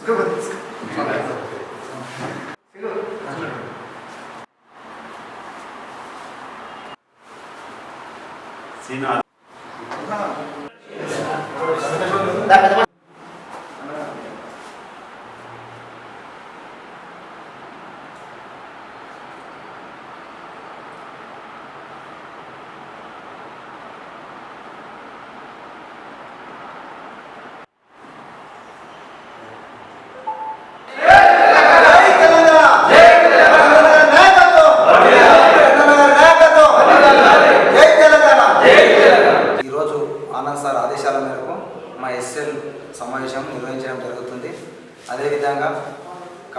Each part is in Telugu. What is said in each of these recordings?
すごいことですか？すごい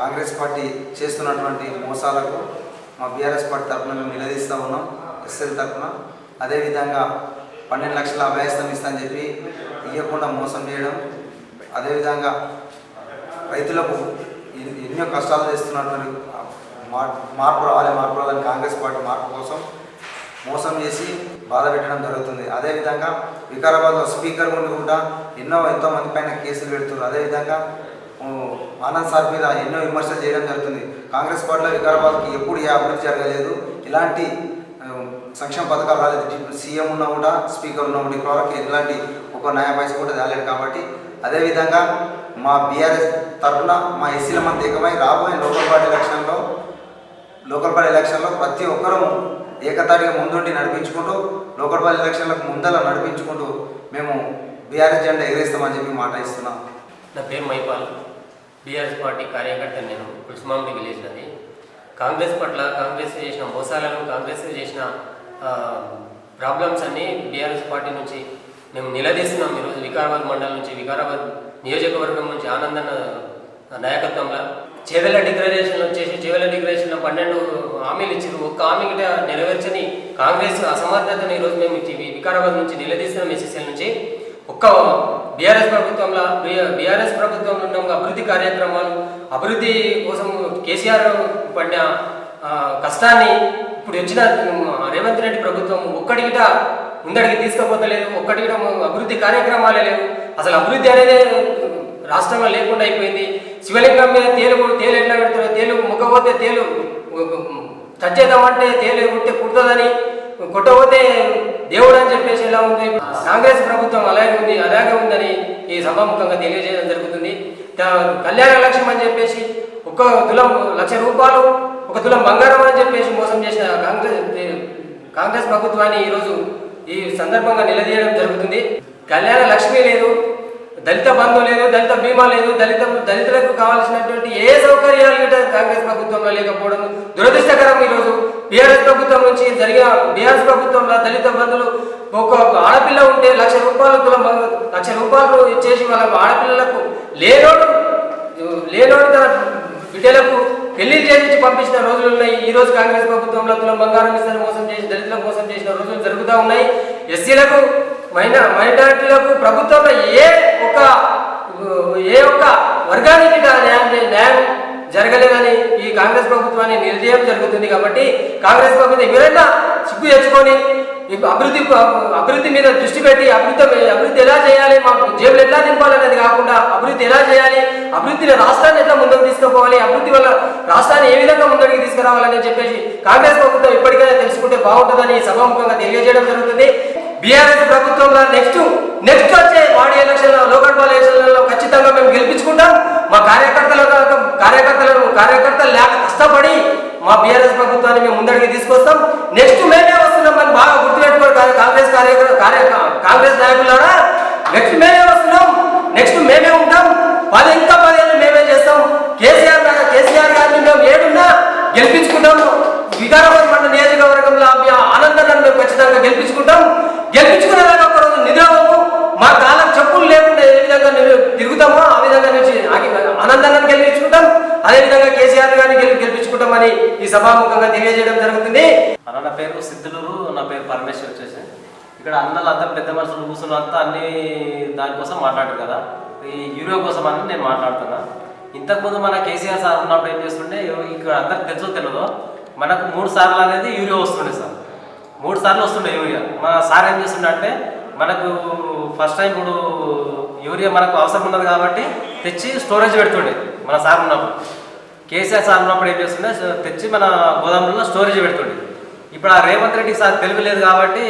కాంగ్రెస్ పార్టీ చేస్తున్నటువంటి మోసాలకు మా బీఆర్ఎస్ పార్టీ తరఫున మేము నిలదీస్తూ ఉన్నాం ఎస్ఎల్ తరఫున. అదేవిధంగా పన్నెండు లక్షల అభయస్థం ఇస్తా అని చెప్పి ఇవ్వకుండా మోసం చేయడం అదేవిధంగా రైతులకు ఎన్నో కష్టాలు చేస్తున్నటువంటి మార్పు రావాలి మార్పు రావాలని కాంగ్రెస్ పార్టీ మార్పు కోసం మోసం చేసి బాధ పెట్టడం జరుగుతుంది. అదేవిధంగా వికారాబాద్లో స్పీకర్ ఉండి కూడా ఎన్నో ఎంతో మంది పైన కేసులు పెడుతున్నారు. అదేవిధంగా ఆనంద్ సార్ మీద ఎన్నో విమర్శలు చేయడం జరుగుతుంది. కాంగ్రెస్ పార్టీలో వికారాబాద్కి ఎప్పుడు ఏ అభివృద్ధి జరగలేదు. ఇలాంటి సంక్షేమ పథకాలు రాలేదు. సీఎం ఉన్నా కూడా స్పీకర్ ఉన్నా కూడా ఇప్పటివరకు ఎలాంటి ఒక న్యాయ పైస కూడా రాలేదు కాబట్టి అదేవిధంగా మా బీఆర్ఎస్ తరఫున మా ఎస్సీల మంది ఏకమై రాబోయే లోకల్ పార్టీ ఎలక్షన్లో లోకల్ పార్టీ ఎలక్షన్లో ప్రతి ఒక్కరూ ఏకతాటిగా ముందుండి నడిపించుకుంటూ లోకల్ పార్టీ ఎలక్షన్లకు ముందర నడిపించుకుంటూ మేము బీఆర్ఎస్ జెండా ఎగరేస్తామని చెప్పి మాట ఇస్తున్నాం. నా పేరు మైపాల్. బీఆర్ఎస్ పార్టీ కార్యకర్త నేను కుల్స్మామిడి విలేజ్ అది కాంగ్రెస్ పట్ల కాంగ్రెస్ చేసిన మోసాలను కాంగ్రెస్ చేసిన ప్రాబ్లమ్స్ అన్నీ బీఆర్ఎస్ పార్టీ నుంచి మేము నిలదీస్తున్నాం ఈరోజు వికారాబాద్ మండలం నుంచి వికారాబాద్ నియోజకవర్గం నుంచి ఆనందన నాయకత్వంలో. చేవెళ్ళ డిక్లరేషన్ వచ్చేసి చేవెళ్ళ డిక్లరేషన్లో పన్నెండు హామీలు ఇచ్చారు. ఒక్క హామీ గిట్ట నెరవేర్చని కాంగ్రెస్ అసమర్థతను ఈరోజు మేము వికారాబాద్ నుంచి నిలదీస్తున్నాం ఎస్ఎస్ఎల్ నుంచి. ఒక్క బీఆర్ఎస్ ప్రభుత్వంలో బీఆర్ఎస్ ప్రభుత్వంలో ఉన్న అభివృద్ధి కార్యక్రమాలు అభివృద్ధి కోసం కేసీఆర్ పడిన కష్టాన్ని ఇప్పుడు వచ్చిన రేవంత్ రెడ్డి ప్రభుత్వం ఒక్కడిగిట ముందడికి తీసుకుపోతలేదు ఒక్కడిగిట అభివృద్ధి కార్యక్రమాలే లేవు. అసలు అభివృద్ధి అనేది రాష్ట్రంలో లేకుండా అయిపోయింది. శివలింగం మీద తేలు తేలు ఎట్లా పెడతారు తేలు ముగ్గపోతే తేలు చచ్చేద్దామంటే తేలు ఉంటే పుడుతుందని కొట్టబోతే దేవుడు అని చెప్పేసి ఎలా ఉంది? కాంగ్రెస్ ప్రభుత్వం అలాగే ఉంది అలాగే ఉందని ఈ సభాముఖంగా తెలియజేయడం జరుగుతుంది. కళ్యాణ లక్ష్యం అని చెప్పేసి ఒక తులం లక్ష రూపాయలు ఒక తులం బంగారం అని చెప్పేసి మోసం చేసిన కాంగ్రెస్ కాంగ్రెస్ ప్రభుత్వాన్ని ఈరోజు ఈ సందర్భంగా నిలదీయడం జరుగుతుంది. కళ్యాణ లక్ష్మి లేదు దళిత బంధు లేదు దళిత బీమా లేదు దళిత దళితులకు కావాల్సినటువంటి ఏ సౌకర్యాలు కాంగ్రెస్ ప్రభుత్వంలో లేకపోవడం దురదృష్టకరం ఈరోజు. బీఆర్ఎస్ ప్రభుత్వం నుంచి జరిగిన బీఆర్ఎస్ ప్రభుత్వంలో దళిత బంధువులు ఒక ఆడపిల్ల ఉంటే లక్ష రూపాయలు లక్ష రూపాయలు ఇచ్చేసి వాళ్ళ ఆడపిల్లలకు లేనోడు లేనోడు తన బిడ్డలకు పెళ్ళి చేసి పంపించిన రోజులు ఉన్నాయి. ఈ రోజు కాంగ్రెస్ ప్రభుత్వంలో తులం బంగారం ఇస్తాను మోసం చేసి దళితులకు మోసం చేసిన రోజులు జరుగుతూ ఉన్నాయి. ఎస్సీలకు మైనా మైనారిటీలకు ప్రభుత్వంలో ఏ ఒక ఏ ఒక్క వర్గానికి న్యాయం న్యాయం జరగలేదని ఈ కాంగ్రెస్ ప్రభుత్వాన్ని నిర్ణయం జరుగుతుంది కాబట్టి కాంగ్రెస్ ప్రభుత్వం ఎవరైనా సిగ్గు తెచ్చుకొని అభివృద్ధి అభివృద్ధి మీద దృష్టి పెట్టి అభివృద్ధి అభివృద్ధి ఎలా చేయాలి మాకు జేబులు ఎట్లా నింపాలనేది కాకుండా అభివృద్ధి ఎలా చేయాలి అభివృద్ధిని రాష్ట్రాన్ని ఎట్లా ముందుకు తీసుకుపోవాలి అభివృద్ధి వల్ల రాష్ట్రాన్ని ఏ విధంగా ముందడికి తీసుకురావాలని చెప్పేసి కాంగ్రెస్ ప్రభుత్వం ఇప్పటికైనా తెలుసుకుంటే బాగుంటుందని సభాముఖంగా తెలియజేయడం జరుగుతుంది. బీఆర్ఎస్ ప్రభుత్వంలో నెక్స్ట్ నెక్స్ట్ వచ్చే బాడీ ఎలక్షన్ లోకల్ బాడీ ఎలక్షన్లలో ఖచ్చితంగా మేము గెలిపించుకుంటాం మా కార్యకర్తల కార్యకర్తలను కార్యకర్తలు లేక కష్టపడి మా బీఆర్ఎస్ ప్రభుత్వాన్ని మేము ముందడికి తీసుకొస్తాం నెక్స్ట్ మేమే వస్తున్నాం అని బాగా గుర్తుపెట్టుకోండి కా- కాంగ్రెస్ కార్యకర్త కార్య కాంగ్రెస్ నాయకులారా నెక్స్ట్ మేమే వస్తున్నాం నెక్స్ట్ మేమే ఉంటాం. పది ఇంకా పదేళ్ళు మేమే చేస్తాం. కేసీఆర్ గారు- కేసీఆర్ గారిని మేము ఏడున్నా గెలిపించుకుంటాము వికారాబాద్ మండల నియోజకవర్గంలో అభ్య ఆనందాన్ని మేము ఖచ్చితంగా గెలిపించుకుంటాం. గెలిపించుకునేలాగా ఒకరోజు నిద్రపోము మా కాలం చెప్పులు లేకుండా ఏ విధంగా నిలు- తిరుగుతామో ఆ విధంగా నుంచి ఆగి- ఆనందాన్ని గెలిపించుకుంటాం. అదేవిధంగా కేసీఆర్ గారిని గెలి గెలిపించుకుంటామని ఈ సభాముఖంగా తెలియజేయడం జరుగుతుంది. నా పేరు సిద్ధులూరు నా పేరు పరమేశ్వర్ వచ్చేసి. ఇక్కడ అన్నలు అందరు పెద్ద మనుషులు కూర్చున్న అంతా అన్ని దానికోసం మాట్లాడు కదా. ఈ యూరియా కోసం అని నేను మాట్లాడుతున్నా. ఇంతకుముందు మన కేసీఆర్ సార్ ఉన్నప్పుడు ఏం చేస్తుండే ఇక్కడ అందరికి తెలుసో తెలియదో మనకు మూడు సార్లు అనేది యూరియా వస్తుండే సార్. మూడు సార్లు వస్తుండే యూరియా. మన సార్ ఏం చేస్తుండే అంటే మనకు ఫస్ట్ టైం ఇప్పుడు యూరియా మనకు అవసరం ఉన్నది కాబట్టి తెచ్చి స్టోరేజ్ పెడుతుండే మన సార్ ఉన్నప్పుడు. కేసీఆర్ సార్ ఉన్నప్పుడు ఏం చేస్తుండే తెచ్చి మన గోదాములలో స్టోరేజ్ పెడుతుండే. ఇప్పుడు ఆ రేవంత్ రెడ్డి సార్ తెలివి లేదు కాబట్టి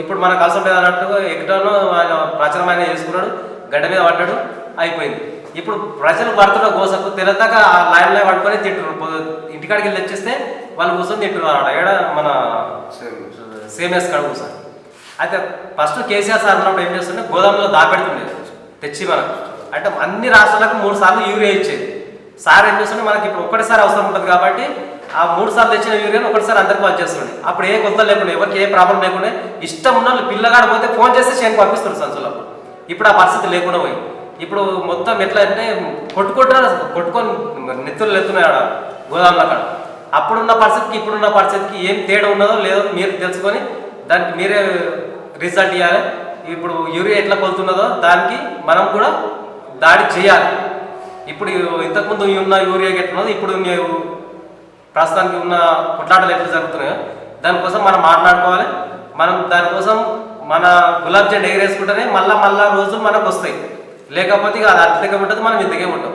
ఇప్పుడు మనకు అవసరం లేదు అన్నట్టుగా ఎక్కడనో ఆయన ప్రచారం ఆయన చేసుకున్నాడు గడ్డ మీద పడ్డాడు అయిపోయింది ఇప్పుడు ప్రజలు పడుతున్న గోసకు తెలియదాకా ఆ లైన్ లైన్ పట్టుకొని తింటున్నారు ఇంటికాడికి వెళ్ళి తెచ్చిస్తే వాళ్ళు కూర్చొని తింటున్నారు అన్నమాట ఏడ మన సేమియాస్ కాడ కూర్చొని అయితే ఫస్ట్ కేసీఆర్ సార్ ఉన్నప్పుడు ఏం చేస్తుండే గోదాంలో దాపెడుతుండే తెచ్చి మనకు అంటే అన్ని రాష్ట్రాలకు మూడు సార్లు యూరియా ఇచ్చేది సార్ ఏం చేస్తుండే మనకి ఇప్పుడు ఒక్కటిసారి అవసరం ఉంటుంది కాబట్టి ఆ మూడు సార్లు తెచ్చిన యూరియాని ఒకటిసారి అందరికి పంచేస్తుండే అప్పుడు ఏ కొత్త లేకుండా ఎవరికి ఏ ప్రాబ్లం లేకుండా ఇష్టం ఉన్న వాళ్ళు పిల్లగాడు పోతే ఫోన్ చేస్తే చేను పంపిస్తారు సంచులు అప్పుడు. ఇప్పుడు ఆ పరిస్థితి లేకుండా పోయి ఇప్పుడు మొత్తం ఎట్లా అంటే కొట్టుకుంటారు కొట్టుకొని నెత్తులు ఎత్తున్నాయి ఆడ అక్కడ అప్పుడున్న పరిస్థితికి ఇప్పుడున్న పరిస్థితికి ఏం తేడా ఉన్నదో లేదో మీరు తెలుసుకొని దానికి మీరే రిజల్ట్ ఇవ్వాలి ఇప్పుడు యూరియా ఎట్లా కొలుతున్నదో దానికి మనం కూడా దాడి చేయాలి. ఇప్పుడు ఇంతకుముందు ఉన్న యూరియా ఎట్లున్నదో ఇప్పుడు మీరు ప్రస్తుతానికి ఉన్న కొట్లాటలు ఎట్లా జరుగుతున్నాయో దానికోసం మనం మాట్లాడుకోవాలి. మనం దానికోసం మన గులాబ్ జామ్ ఎగరేసుకుంటేనే మళ్ళా మళ్ళా రోజులు మనకు వస్తాయి లేకపోతే ఇక అది అర్థంగా ఉంటుంది మనం ఇంతకే ఉంటాం.